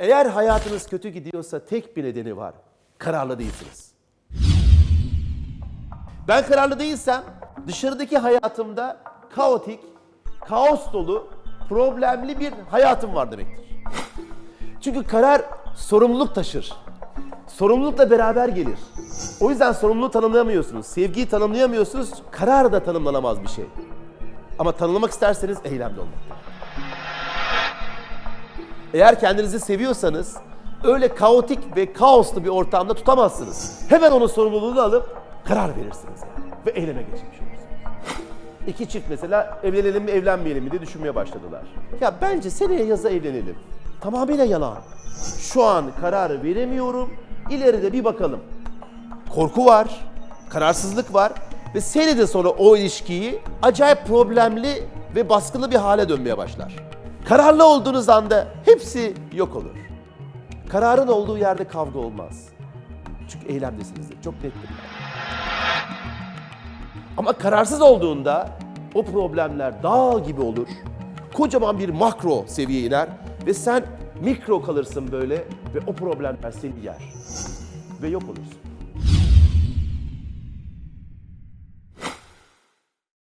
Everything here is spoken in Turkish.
Eğer hayatınız kötü gidiyorsa tek bir nedeni var. Kararlı değilsiniz. Ben kararlı değilsem dışarıdaki hayatımda kaotik, kaos dolu, problemli bir hayatım var demektir. Çünkü karar sorumluluk taşır. Sorumlulukla beraber gelir. O yüzden sorumluluğu tanımlayamıyorsunuz. Sevgiyi tanımlayamıyorsunuz. Karar da tanımlanamaz bir şey. Ama tanımlamak isterseniz eylemde olmak. Eğer kendinizi seviyorsanız öyle kaotik ve kaoslu bir ortamda tutamazsınız. Hemen onun sorumluluğunu alıp karar verirsiniz. Ve eyleme geçmiş olursunuz. İki çift mesela evlenelim mi evlenmeyelim mi diye düşünmeye başladılar. Ya bence seneye yaza evlenelim. Tamamıyla yalan. Şu an kararı veremiyorum. İleride bir bakalım. Korku var, kararsızlık var ve senede sonra o ilişkiyi acayip problemli ve baskılı bir hale dönmeye başlar. Kararlı olduğunuz anda hepsi yok olur. Kararın olduğu yerde kavga olmaz. Çünkü eylemdesinizdir. Çok nettir. Ama kararsız olduğunda o problemler dağ gibi olur. Kocaman bir makro seviye iner ve sen mikro kalırsın böyle ve o problemler seni yer. Ve yok olursun.